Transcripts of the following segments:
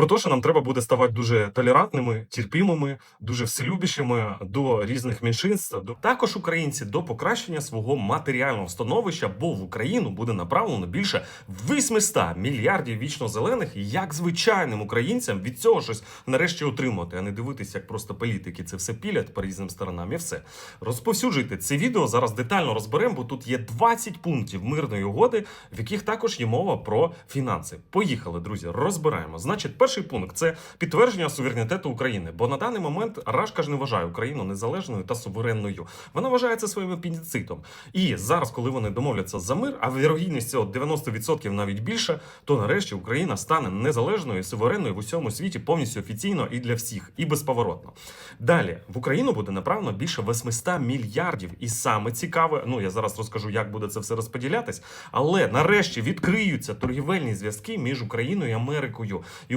Про те, що нам треба буде ставати дуже толерантними, терпімими, дуже вселюбішими до різних меншинств. До також українці до покращення свого матеріального становища, бо в Україну буде направлено більше 800 мільярдів вічно зелених. Як звичайним українцям від цього щось нарешті отримати, а не дивитися, як просто політики це все пілять по різним сторонам. І все розповсюджуйте це відео. Зараз детально розберемо, бо тут є 20 пунктів мирної угоди, в яких також є мова про фінанси. Поїхали, друзі, розбираємо. Значить, перший пункт це підтвердження суверенітету України. Бо на даний момент Рашка ж не вважає Україну незалежною та суверенною. Вона вважає це своїм апендицитом. І зараз, коли вони домовляться за мир, а вірогідність цього 90% навіть більше, то нарешті Україна стане незалежною суверенною в усьому світі повністю офіційно і для всіх, і безповоротно. Далі в Україну буде направлено більше 800 мільярдів. І саме цікаве, ну я зараз розкажу, як буде це все розподілятись. Але нарешті відкриються торгівельні зв'язки між Україною і Америкою, і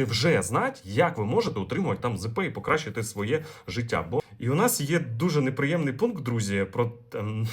вже знати, як ви можете отримувати там ЗП і покращити своє життя. Бо і у нас є дуже неприємний пункт, друзі, про. ем,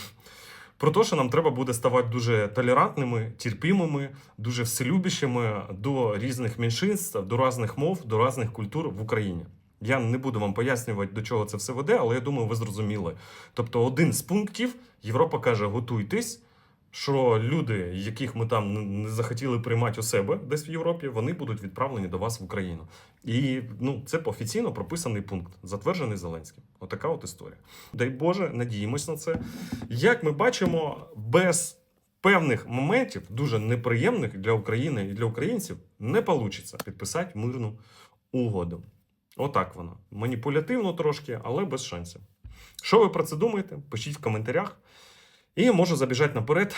Про те, що нам треба буде ставати дуже толерантними, терпімими, дуже вселюбішими до різних меншинств, до різних мов, до різних культур в Україні. Я не буду вам пояснювати, до чого це все веде, але я думаю, ви зрозуміли. Тобто, один з пунктів Європа каже: готуйтесь, що люди, яких ми там не- захотіли приймати у себе десь в Європі, вони будуть відправлені до вас в Україну. І ну, це офіційно прописаний пункт, затверджений Зеленським. Отака от історія. Дай Боже, надіємось на це. Як ми бачимо, без певних моментів, дуже неприємних для України і для українців, не вийде підписати мирну угоду. Отак воно. Маніпулятивно трошки, але без шансів. Що ви про це думаєте? Пишіть в коментарях. І можу забіжати наперед.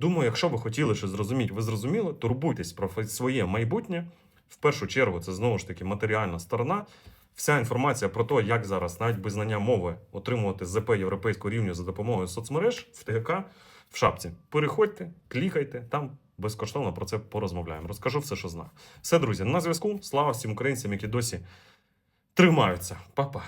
Думаю, якщо ви хотіли щось зрозуміти, ви зрозуміли, турбуйтесь про своє майбутнє. В першу чергу, це знову ж таки матеріальна сторона. Вся інформація про те, як зараз, навіть без знання мови, отримувати ЗП європейського рівня за допомогою соцмереж в ТГК в шапці. Переходьте, клікайте, там безкоштовно про це порозмовляємо. Розкажу все, що знаю. Все, друзі, на зв'язку. Слава всім українцям, які досі тримаються. Па-па.